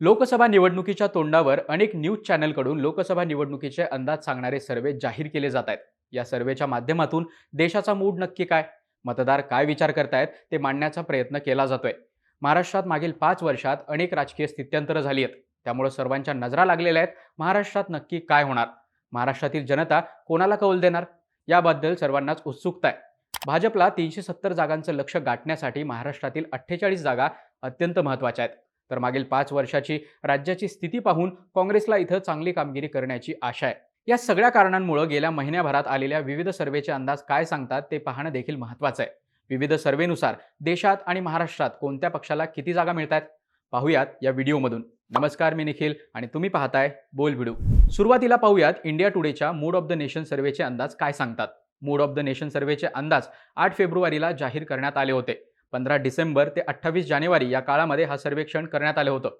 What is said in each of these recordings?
लोकसभा निवडणुकीच्या तोंडावर अनेक न्यूज चॅनलकडून लोकसभा निवडणुकीचे अंदाज सांगणारे सर्वे जाहीर केले जात आहेत. या सर्वेच्या माध्यमातून देशाचा मूड नक्की काय? मतदार काय विचार करतायत ते मांडण्याचा प्रयत्न केला जातोय. महाराष्ट्रात मागील पाच वर्षात अनेक राजकीय स्थित्यंतरं झाली आहेत. त्यामुळे सर्वांच्या नजरा लागलेल्या आहेत महाराष्ट्रात नक्की काय होणार? महाराष्ट्रातील जनता कोणाला कौल देणार? याबद्दल सर्वांनाच उत्सुकता आहे. भाजपला तीनशे सत्तर जागांचं लक्ष गाठण्यासाठी महाराष्ट्रातील अठ्ठेचाळीस जागा अत्यंत महत्त्वाच्या आहेत. तर मागील पाच वर्षाची राज्याची स्थिती पाहून काँग्रेसला इथं चांगली कामगिरी करण्याची आशा आहे. या सगळ्या कारणांमुळे गेल्या महिन्याभरात आलेल्या विविध सर्वेचे अंदाज काय सांगतात ते पाहणं देखील महत्त्वाचं आहे. विविध सर्वेनुसार देशात आणि महाराष्ट्रात कोणत्या पक्षाला किती जागा मिळतात पाहूयात या व्हिडिओमधून. नमस्कार मी निखिल आणि तुम्ही पाहताय बोल व्हिडिओ. सुरुवातीला पाहूयात इंडिया टुडेच्या मूड ऑफ द नेशन सर्वेचे अंदाज काय सांगतात? मूड ऑफ द नेशन सर्वेचे अंदाज आठ फेब्रुवारीला जाहीर करण्यात आले होते. पंधरा डिसेंबर ते अठ्ठावीस जानेवारी या काळामध्ये हा सर्वेक्षण करण्यात आलं होतं.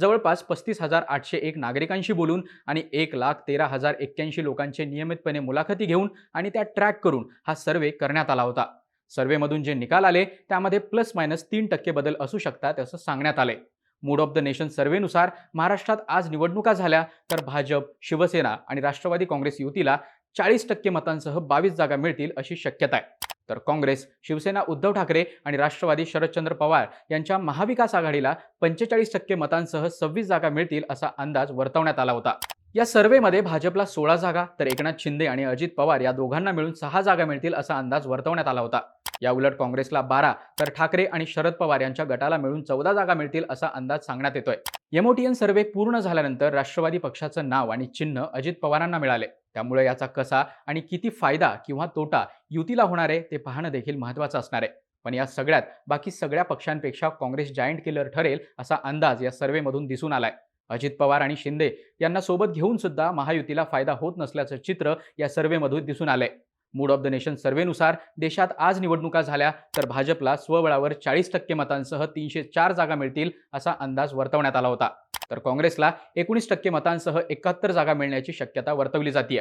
जवळपास पस्तीस हजार आठशे एक नागरिकांशी बोलून आणि एक लाख तेरा हजार एक्क्याऐंशी लोकांचे नियमितपणे मुलाखती घेऊन आणि त्या ट्रॅक करून हा सर्वे करण्यात आला होता. सर्वेमधून जे निकाल आले त्यामध्ये प्लस मायनस तीन टक्के बदल असू शकतात असं सांगण्यात आले मूड ऑफ द नेशन सर्वेनुसार महाराष्ट्रात आज निवडणुका झाल्या तर भाजप शिवसेना आणि राष्ट्रवादी काँग्रेस युतीला चाळीस टक्के मतांसह बावीस जागा मिळतील अशी शक्यता आहे. तर काँग्रेस शिवसेना उद्धव ठाकरे आणि राष्ट्रवादी शरदचंद्र पवार यांच्या महाविकास आघाडीला पंचेचाळीस टक्के मतांसह सव्वीस जागा मिळतील असा अंदाज वर्तवण्यात आला होता. या सर्वेमध्ये भाजपला सोळा जागा तर एकनाथ शिंदे आणि अजित पवार या दोघांना मिळून सहा जागा मिळतील असा अंदाज वर्तवण्यात आला होता. या उलट काँग्रेसला बारा तर ठाकरे आणि शरद पवार यांच्या गटाला मिळून चौदा जागा मिळतील असा अंदाज सांगण्यात येतोय. एमओटीएन सर्वे पूर्ण झाल्यानंतर राष्ट्रवादी पक्षाचं नाव आणि चिन्ह अजित पवारांना मिळाले. त्यामुळे याचा कसा आणि किती फायदा किंवा तोटा युतीला होणार आहे ते पाहणं देखील महत्त्वाचं असणार आहे. पण या सगळ्यात बाकी सगळ्या पक्षांपेक्षा काँग्रेस जायंट किलर ठरेल असा अंदाज या सर्वेमधून दिसून आलाय. अजित पवार आणि शिंदे यांना सोबत घेऊन सुद्धा महायुतीला फायदा होत नसल्याचं चित्र या सर्वेमधून दिसून आलंय. मूड ऑफ द नेशन सर्वेनुसार देशात आज निवडणुका झाल्या तर भाजपला स्वबळावर चाळीस टक्के मतांसह तीनशे चार जागा मिळतील असा अंदाज वर्तवण्यात आला होता. तर काँग्रेसला एकोणीस टक्के मतांसह एकाहत्तर जागा मिळण्याची शक्यता वर्तवली जाते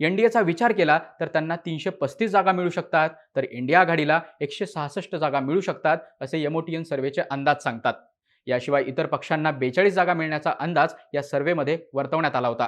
एनडीएचा विचार केला तर त्यांना तीनशे पस्तीस जागा मिळू शकतात तर इंडिया आघाडीला एकशे सहासष्ट जागा मिळू शकतात असे एमओटीएन सर्वेचे अंदाज सांगतात. याशिवाय इतर पक्षांना बेचाळीस जागा मिळण्याचा अंदाज या सर्वेमध्ये वर्तवण्यात आला होता.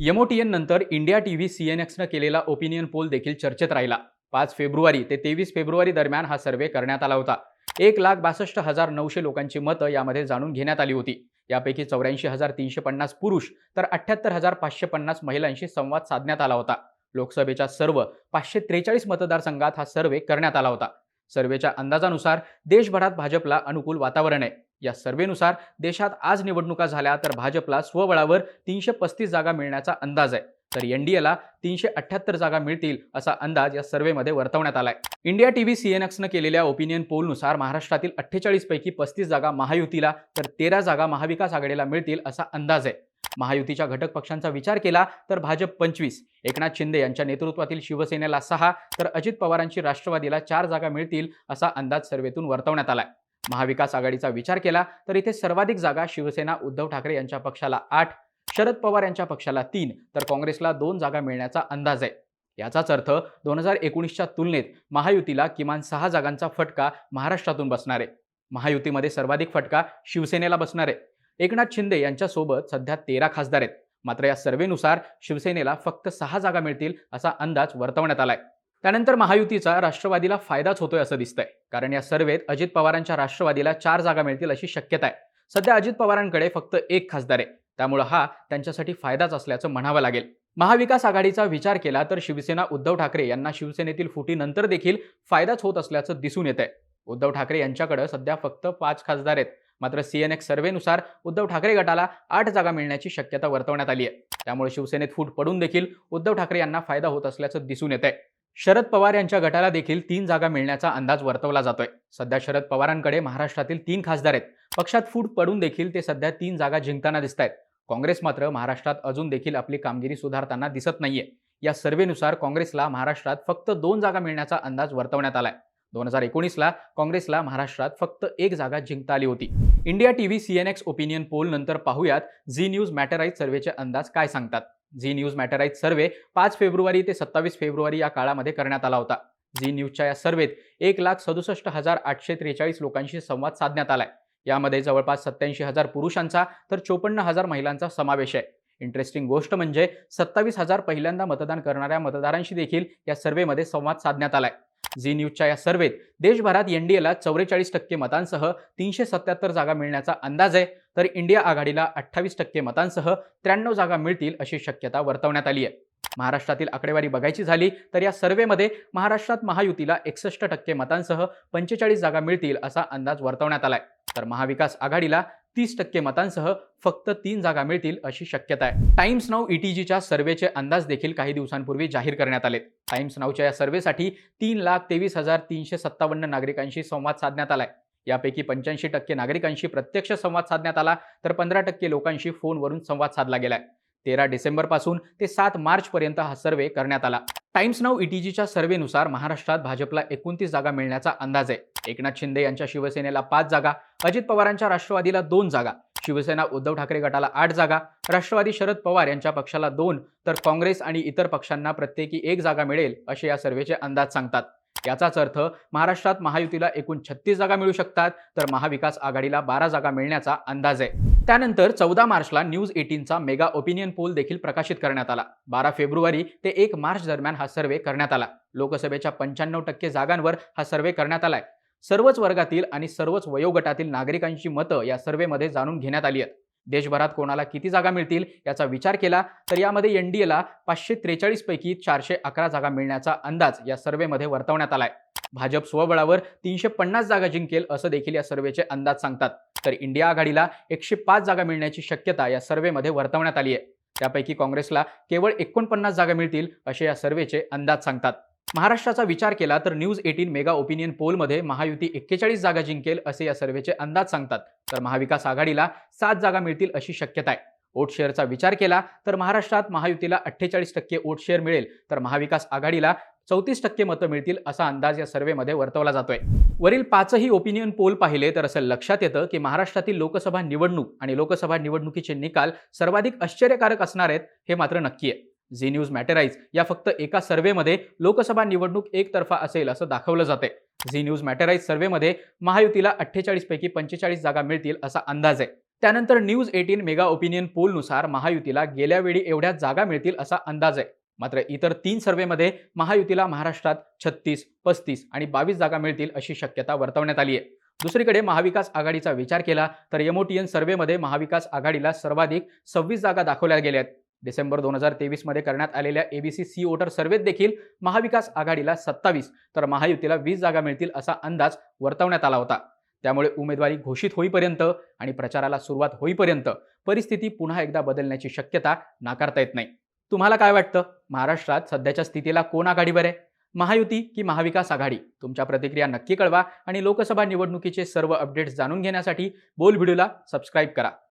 एमओटीएन नंतर इंडिया टीव्ही सीएनएक्सनं केलेला ओपिनियन पोल देखील चर्चेत राहिला. पाच फेब्रुवारी ते तेवीस फेब्रुवारी दरम्यान हा सर्वे करण्यात आला होता. एक लाख बासष्ट हजार नऊशे लोकांची मतं यामध्ये जाणून घेण्यात आली होती. यापैकी चौऱ्याऐंशी हजार तीनशे पन्नास पुरुष तर अठ्ठ्याहत्तर हजार पाचशे पन्नास महिलांशी संवाद साधण्यात आला होता. लोकसभेच्या सर्व पाचशे त्रेचाळीस मतदारसंघात हा सर्वे करण्यात आला होता. सर्वेच्या अंदाजानुसार देशभरात भाजपला अनुकूल वातावरण आहे. या सर्वेनुसार देशात आज निवडणुका झाल्या तर भाजपला स्वबळावर तीनशे पस्तीस जागा मिळण्याचा अंदाज आहे. तर एनडीएला तीनशे अठ्ठ्याहत्तर जागा मिळतील असा अंदाज या सर्वेमध्ये वर्तवण्यात आलाय. इंडिया टीव्ही सीएनएक्सनं केलेल्या ओपिनियन पोलनुसार महाराष्ट्रातील अठ्ठेचाळीस पैकी पस्तीस जागा महायुतीला तर तेरा जागा महाविकास आघाडीला मिळतील असा अंदाज आहे. महायुतीच्या घटक पक्षांचा विचार केला तर भाजप पंचवीस एकनाथ शिंदे यांच्या नेतृत्वातील शिवसेनेला सहा तर अजित पवारांची राष्ट्रवादीला चार जागा मिळतील असा अंदाज सर्वेतून वर्तवण्यात आलाय. महाविकास आघाडीचा विचार केला तर इथे सर्वाधिक जागा शिवसेना उद्धव ठाकरे यांच्या पक्षाला आठ शरद पवार यांच्या पक्षाला तीन तर काँग्रेसला दोन जागा मिळण्याचा अंदाज आहे. याचाच अर्थ दोन हजार एकोणीसच्या तुलनेत महायुतीला किमान सहा जागांचा फटका महाराष्ट्रातून बसणार आहे. महायुतीमध्ये सर्वाधिक फटका शिवसेनेला बसणार आहे. एकनाथ शिंदे यांच्यासोबत सध्या तेरा खासदार आहेत. मात्र या सर्वेनुसार शिवसेनेला फक्त सहा जागा मिळतील असा अंदाज वर्तवण्यात आलाय. त्यानंतर महायुतीचा राष्ट्रवादीला फायदाच होतोय असं दिसतंय. कारण या सर्वेत अजित पवारांच्या राष्ट्रवादीला चार जागा मिळतील अशी शक्यता आहे. सध्या अजित पवारांकडे फक्त एक खासदार आहे. त्यामुळं हा त्यांच्यासाठी फायदाच असल्याचं म्हणावं लागेल. महाविकास आघाडीचा विचार केला तर शिवसेना उद्धव ठाकरे यांना शिवसेनेतील फुटीनंतर देखील फायदाच होत असल्याचं दिसून येत आहे उद्धव ठाकरे यांच्याकडे सध्या फक्त पाच खासदार आहेत. मात्र सीएनएक्स सर्वेनुसार उद्धव ठाकरे गटाला आठ जागा मिळण्याची शक्यता वर्तवण्यात आली आहे. त्यामुळे शिवसेनेत फूट पडून देखील उद्धव ठाकरे यांना फायदा होत असल्याचं दिसून येत आहे शरद पवार यांच्या गटाला देखील तीन जागा मिळण्याचा अंदाज वर्तवला जातोय. सध्या शरद पवारांकडे महाराष्ट्रातील तीन खासदार आहेत. पक्षात फूट पडून देखील ते सध्या तीन जागा जिंकताना दिसत आहेत काँग्रेस मात्र महाराष्ट्रात अजून देखील आपली कामगिरी सुधारताना दिसत नाहीये. या सर्वेनुसार काँग्रेसला महाराष्ट्रात फक्त दोन जागा मिळण्याचा अंदाज वर्तवण्यात आलाय. दोन हजार एकोणीसला काँग्रेसला महाराष्ट्रात फक्त एक जागा जिंकता आली होती. India TV CNX opinion poll नंतर पाहूयात. झी न्यूज मॅटराईज सर्वेचे अंदाज काय सांगतात? Zee News Matrize survey. पाच फेब्रुवारी ते सत्तावीस फेब्रुवारी या काळामध्ये करण्यात आला होता. झी न्यूजच्या या सर्वेत एक लाख सदुसष्ट हजार आठशे त्रेचाळीस लोकांशी संवाद साधण्यात आलाय. यामध्ये जवळपास सत्याऐंशी हजार पुरुषांचा तर चोपन्न हजार महिलांचा समावेश आहे. इंटरेस्टिंग गोष्ट म्हणजे सत्तावीस हजार पहिल्यांदा मतदान करणाऱ्या मतदारांशी देखील या सर्व्हेमध्ये संवाद साधण्यात आलाय. झी न्यूजच्या या सर्व्हेत देशभरात एनडीएला चौवेचाळीस टक्के मतांसह तीनशे सत्याहत्तर जागा मिळण्याचा अंदाज आहे. तर इंडिया आघाडीला अठ्ठावीस टक्के मतांसह त्र्याण्णव जागा मिळतील अशी शक्यता वर्तवण्यात आली आहे. महाराष्ट्रातील आकडेवारी बघायची झाली तर या सर्व्हेमध्ये महाराष्ट्रात महायुतीला एकसष्ट टक्के मतांसह पंचेचाळीस जागा मिळतील असा अंदाज वर्तवण्यात आलाय. तर महाविकास आघाडीला तीस टक्के मतांसह फक्त तीन जागा मिळतील अशी शक्यता आहे. टाइम्स नाऊ ईटीजीच्या सर्वेचे अंदाज देखील काही दिवसांपूर्वी जाहीर करण्यात आले. टाइम्स नाऊच्या या सर्वेसाठी तीन लाख तेवीस हजार तीनशे सत्तावन्न नागरिकांशी संवाद साधण्यात आलाय. यापैकी पंच्याऐंशी टक्के नागरिकांशी प्रत्यक्ष संवाद साधण्यात आला तर पंधरा टक्के लोकांशी फोनवरून संवाद साधला गेलाय. तेरा डिसेंबरपासून ते सात मार्चपर्यंत हा सर्व्हे करण्यात आला. टाइम्स नाव ईटीजीच्या सर्व्हेनुसार महाराष्ट्रात भाजपला एकोणतीस जागा मिळण्याचा अंदाज आहे. एकनाथ शिंदे यांच्या शिवसेनेला पाच जागा अजित पवारांच्या राष्ट्रवादीला दोन जागा शिवसेना उद्धव ठाकरे गटाला आठ जागा राष्ट्रवादी शरद पवार यांच्या पक्षाला दोन तर काँग्रेस आणि इतर पक्षांना प्रत्येकी एक जागा मिळेल असे या सर्व्हेचे अंदाज सांगतात. याचाच अर्थ महाराष्ट्रात महायुतीला एकूण छत्तीस जागा मिळू शकतात तर महाविकास आघाडीला बारा जागा मिळण्याचा अंदाज आहे. त्यानंतर चौदा मार्चला न्यूज एटीनचा मेगा ओपिनियन पोल देखील प्रकाशित करण्यात आला. बारा फेब्रुवारी ते एक मार्च दरम्यान हा सर्व्हे करण्यात आला. लोकसभेच्या पंच्याण्णव टक्के जागांवर हा सर्व्हे करण्यात आलाय. सर्वच वर्गातील आणि सर्वच वयोगटातील नागरिकांची मतं या सर्व्हेमध्ये जाणून घेण्यात आली आहेत. देशभरात कोणाला किती जागा मिळतील याचा विचार केला तर यामध्ये एनडीएला पाचशे त्रेचाळीस पैकी चारशे अकरा जागा मिळण्याचा अंदाज या सर्व्हेमध्ये वर्तवण्यात आलाय. भाजप स्वबळावर तीनशे पन्नास जागा जिंकेल असं देखील या सर्व्हेचे अंदाज सांगतात. तर इंडिया आघाडीला एकशे पाच जागा मिळण्याची शक्यता या सर्व्हेमध्ये वर्तवण्यात आली आहे त्यापैकी काँग्रेसला केवळ एकोणपन्नास जागा मिळतील असे या सर्व्हेचे अंदाज सांगतात. महाराष्ट्राचा विचार केला तर न्यूज एटीन मेगा ओपिनियन पोलमध्ये महायुती एक्केचाळीस जागा जिंकेल असे या सर्व्हेचे अंदाज सांगतात. तर महाविकास आघाडीला सात जागा मिळतील अशी शक्यता आहे. वोट शेअरचा विचार केला तर महाराष्ट्रात महायुतीला अठ्ठेचाळीस टक्के वोट शेअर मिळेल. तर महाविकास आघाडीला चौतीस टक्के मतं मिळतील असा अंदाज या सर्व्हेमध्ये वर्तवला जातोय. वरील पाचही ओपिनियन पोल पाहिले तर असं लक्षात येतं की महाराष्ट्रातील लोकसभा निवडणूक आणि लोकसभा निवडणुकीचे निकाल सर्वाधिक आश्चर्यकारक असणार आहेत हे मात्र नक्की आहे. झी न्यूज मॅटराईज या फक्त एका सर्व्हेमध्ये लोकसभा निवडणूक एकतर्फा असेल असं दाखवलं जाते झी न्यूज मॅटराईज सर्व्हेमध्ये महायुतीला अठ्ठेचाळीसपैकी पंचेचाळीस जागा मिळतील असा अंदाज आहे. त्यानंतर न्यूज एटीन मेगा ओपिनियन पोलनुसार महायुतीला गेल्या वेळी एवढ्या जागा मिळतील असा अंदाज आहे. मात्र इतर तीन सर्व्हेमध्ये महायुतीला महाराष्ट्रात छत्तीस पस्तीस आणि बावीस जागा मिळतील अशी शक्यता वर्तवण्यात आली आहे दुसरीकडे महाविकास आघाडीचा विचार केला तर एमओटीएन सर्व्हेमध्ये महाविकास आघाडीला सर्वाधिक सव्वीस जागा दाखवल्या गेल्या आहेत. डिसेंबर दोन हजार तेवीसमध्ये करण्यात आलेल्या एबीसी सी वोटर सर्व्हेत देखील महाविकास आघाडीला सत्तावीस तर महायुतीला वीस जागा मिळतील असा अंदाज वर्तवण्यात आला होता. त्यामुळे उमेदवारी घोषित होईपर्यंत आणि प्रचाराला सुरुवात होईपर्यंत परिस्थिती पुन्हा एकदा बदलण्याची शक्यता नाकारता येत नाही. तुम्हाला काय वाटतं? महाराष्ट्रात सध्याच्या स्थितीला कोण आघाडीवर आहे महायुती की महाविकास आघाडी? तुमच्या प्रतिक्रिया नक्की कळवा आणि लोकसभा निवडणुकीचे सर्व अपडेट्स जाणून घेण्यासाठी बोल व्हिडिओला सबस्क्राईब करा.